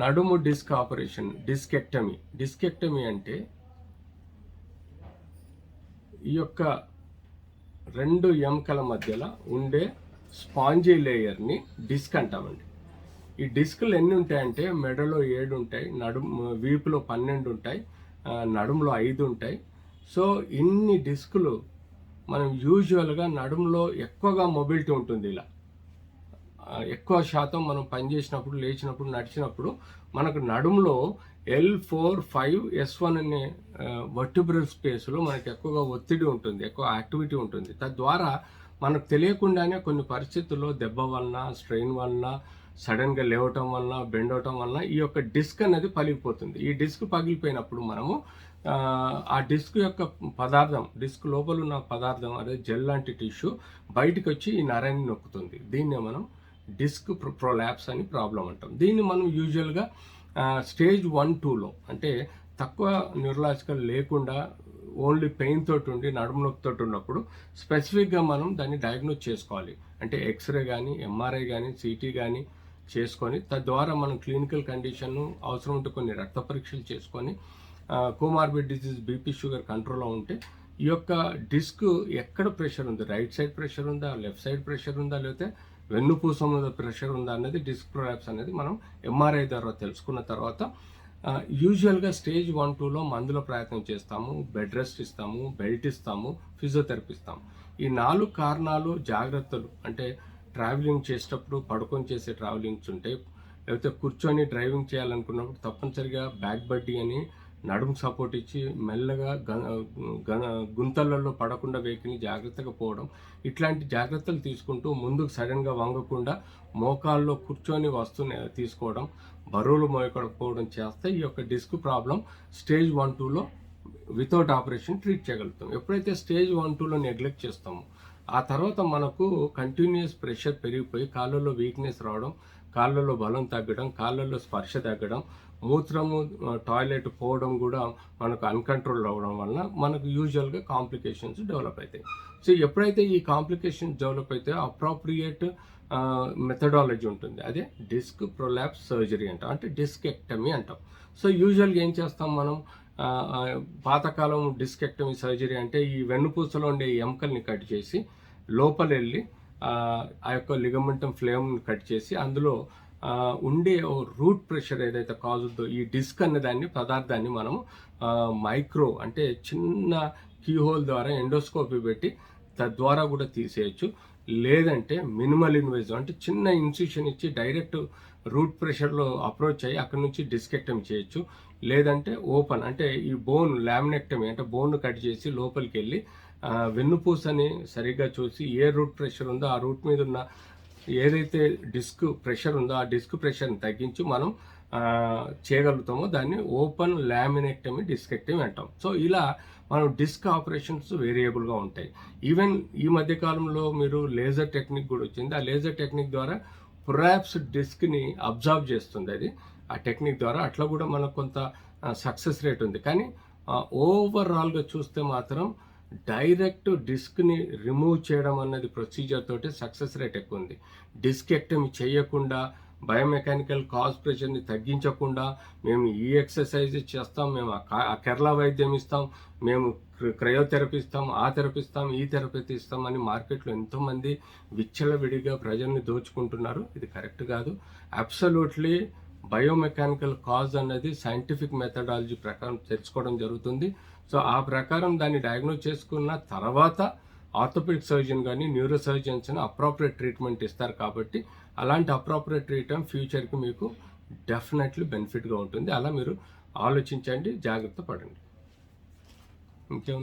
నడుము disc operation discectomy. Discectomy అంటే ఈ యొక్క రెండు ఎముకల మధ్యలో ఉండే స్పాంజీ లేయర్ని డిస్క్ అంటామండి. ఈ డిస్కులు ఎన్ని ఉంటాయంటే మెడలో ఏడు ఉంటాయి నడుము వీపులో పన్నెండు ఉంటాయి నడుములో ఐదు ఉంటాయి. సో ఇన్ని డిస్కులు మనం యూజువల్గా నడుములో ఎక్కువగా మొబిలిటీ ఉంటుంది ఇలా. ఎక్కువ శాతం మనం పనిచేసినప్పుడు లేచినప్పుడు నడిచినప్పుడు మనకు నడుములో L four five S one అనే వర్టిబ్రల్ స్పేస్లో మనకి ఎక్కువగా ఒత్తిడి ఉంటుంది ఎక్కువ యాక్టివిటీ ఉంటుంది. తద్వారా మనకు తెలియకుండానే కొన్ని పరిస్థితుల్లో దెబ్బ వలన స్ట్రెయిన్ వలన సడన్గా లేవటం వలన బెండ్ అవటం వలన ఈ యొక్క డిస్క్ అనేది పగిలిపోతుంది. ఈ డిస్క్ పగిలిపోయినప్పుడు మనము ఆ, ఆ డిస్క్ యొక్క పదార్థం డిస్క్ లోపల ఉన్న పదార్థం అదే జెల్ లాంటి టిష్యూ బయటకు వచ్చి ఈ నరాన్ని నొక్కుతుంది. దీన్నే మనం డిస్క్ ప్రొలాప్స్ అని ప్రాబ్లం అంటాం. దీన్ని మనం యూజువల్గా స్టేజ్ వన్ టూలో అంటే తక్కువ న్యూరలాజికల్ లేకుండా ఓన్లీ పెయిన్ తోటి ఉండి నడుము నొప్పితోటి ఉన్నప్పుడు స్పెసిఫిక్గా మనం దాన్ని డయాగ్నోస్ చేసుకోవాలి. అంటే ఎక్స్రే కానీ ఎంఆర్ఐ కానీ సిటీ కానీ చేసుకొని తద్వారా మనం క్లినికల్ కండిషన్ అవసరం ఉంటే కొన్ని రక్త పరీక్షలు చేసుకొని కోమార్బిడ్ డిసీజ్ బీపీ షుగర్ కంట్రోల్లో ఉంటే ఈ యొక్క డిస్క్ ఎక్కడ ప్రెషర్ ఉంది? రైట్ సైడ్ ప్రెషర్ ఉందా? లెఫ్ట్ సైడ్ ప్రెషర్ ఉందా? లేకపోతే వెన్నుపూస మీద ప్రెషర్ ఉందా అనేది డిస్క్ ప్రొలాప్స్ అనేది మనం ఎంఆర్ఐ ద్వారా తెలుసుకున్న తర్వాత యూజువల్గా స్టేజ్ వన్ టూలో మందుల ప్రయత్నం చేస్తాము బెడ్ రెస్ట్ ఇస్తాము బెల్ట్ ఇస్తాము ఫిజియోథెరపీ ఇస్తాము. ఈ నాలుగు కారణాలు జాగ్రత్తలు అంటే ట్రావెలింగ్ చేసేటప్పుడు పడుకొని చేసే ట్రావెలింగ్స్ ఉంటాయి లేకపోతే కూర్చొని డ్రైవింగ్ చేయాలనుకున్నప్పుడు తప్పనిసరిగా బ్యాక్ బడ్డీ అని నడుము సపోర్ట్ ఇచ్చి మెల్లగా గ- గ- గుంతలలో పడకుండా వెహికల్ని జాగ్రత్తగా పోవడం ఇట్లాంటి జాగ్రత్తలు తీసుకుంటూ ముందుకు సడన్గా వంగకుండా మోకాల్లో కూర్చొని వస్తువుని తీసుకోవడం బరువులు మోయకపోవడం చేస్తే ఈ యొక్క డిస్క్ ప్రాబ్లం స్టేజ్ వన్ టూలో వితౌట్ ఆపరేషన్ ట్రీట్ చేయగలుగుతాం. ఎప్పుడైతే స్టేజ్ వన్ టూలో నెగ్లెక్ట్ చేస్తామో ఆ తర్వాత మనకు కంటిన్యూస్ ప్రెషర్ పెరిగిపోయి కాళ్ళలో వీక్నెస్ రావడం కాళ్ళలో బలం తగ్గడం కాళ్ళలో స్పర్శ తగ్గడం మూత్రము టాయిలెట్ పోవడం కూడా మనకు అన్కంట్రోల్ అవ్వడం వలన మనకు యూజువల్గా కాంప్లికేషన్స్ డెవలప్ అవుతాయి. సో ఎప్పుడైతే ఈ కాంప్లికేషన్స్ డెవలప్ అయితే అప్రాప్రియేట్ మెథడాలజీ ఉంటుంది. అదే డిస్క్ ప్రొలాప్స్ సర్జరీ అంటాం. అంటే డిస్కెక్టమీ అంటాం. సో యూజువల్గా ఏం చేస్తాం మనం? పాతకాలం డిస్కెక్టమీ సర్జరీ అంటే ఈ వెన్నుపూసలో ఉండే ఎముకల్ని కట్ చేసి లోపల వెళ్ళి ఆ యొక్క లిగమెంటం ఫ్లేమ్ కట్ చేసి అందులో ఉండే ఓ రూట్ ప్రెషర్ ఏదైతే కాజ్ ఉందో ఈ డిస్క్ అనే దాన్ని పదార్థాన్ని మనం మైక్రో అంటే చిన్న కీహోల్ ద్వారా ఎండోస్కోపీ పెట్టి తద్వారా కూడా తీసేయచ్చు. లేదంటే మినిమల్ ఇన్వేజివ్ అంటే చిన్న ఇన్సిషన్ ఇచ్చి డైరెక్ట్ రూట్ ప్రెషర్లో అప్రోచ్ అయ్యి అక్కడ నుంచి డిస్కెక్టమ్ చేయొచ్చు. లేదంటే ఓపెన్ అంటే ఈ బోన్ లామినెక్టమీ అంటే బోన్ కట్ చేసి లోపలికి వెళ్ళి వెన్నుపూసని సరిగ్గా చూసి ఏ రూట్ ప్రెషర్ ఉందో ఆ రూట్ మీద ఉన్న ఏదైతే డిస్క్ ప్రెషర్ ఉందో ఆ డిస్క్ ప్రెషర్ని తగ్గించి మనం చేయగలుగుతామో దాన్ని ఓపెన్ లామినెక్టమీ డిస్కెక్టమీ అంటాం. సో ఇలా మనం డిస్క్ ఆపరేషన్స్ వేరియబుల్గా ఉంటాయి. ఈవెన్ ఈ మధ్య కాలంలో మీరు లేజర్ టెక్నిక్ కూడా వచ్చింది. ఆ లేజర్ టెక్నిక్ ద్వారా ప్రొరాప్స్ డిస్క్ని అబ్జర్వ్ చేస్తుంది అది. ఆ టెక్నిక్ ద్వారా అట్లా కూడా మనకు కొంత సక్సెస్ రేట్ ఉంది. కానీ ఓవరాల్గా చూస్తే మాత్రం డైరెక్ట్ డిస్క్ని రిమూవ్ చేయడం అన్నది ప్రొసీజర్ తోటి సక్సెస్ రేట్ ఎక్కువ ఉంది డిస్క్ ఎక్టమి చేయకుండా బయోమెకానికల్ కాజ్ ప్రెషర్ని తగ్గించకుండా మేము ఈ ఎక్సర్సైజ్ చేస్తాం మేము ఆ కేరళ వైద్యం ఇస్తాం మేము క్రయోథెరపీ ఇస్తాం ఆ థెరపీ ఇస్తాం ఈ థెరపీ ఇస్తాం అని మార్కెట్లో ఎంతోమంది విచ్చలవిడిగా ప్రజల్ని దోచుకుంటున్నారు. ఇది కరెక్ట్ కాదు. అబ్సల్యూట్లీ బయోమెకానికల్ కాజ్ అన్నది సైంటిఫిక్ మెథడాలజీ ప్రకారం తెలుసుకోవడం జరుగుతుంది. సో ఆ ప్రకారం దాన్ని డయాగ్నోజ్ చేసుకున్న తర్వాత ఆర్థోపెడిక్ సర్జన్ కానీ న్యూరో సర్జన్స్ అప్రాపరేట్ ట్రీట్మెంట్ ఇస్తారు కాబట్టి అలాంటి అప్రాపరేట్ ట్రీట్మెంట్ ఫ్యూచర్కి మీకు డెఫినెట్లీ బెనిఫిట్గా ఉంటుంది. అలా మీరు ఆలోచించండి జాగ్రత్త పడండి. ఇంకేం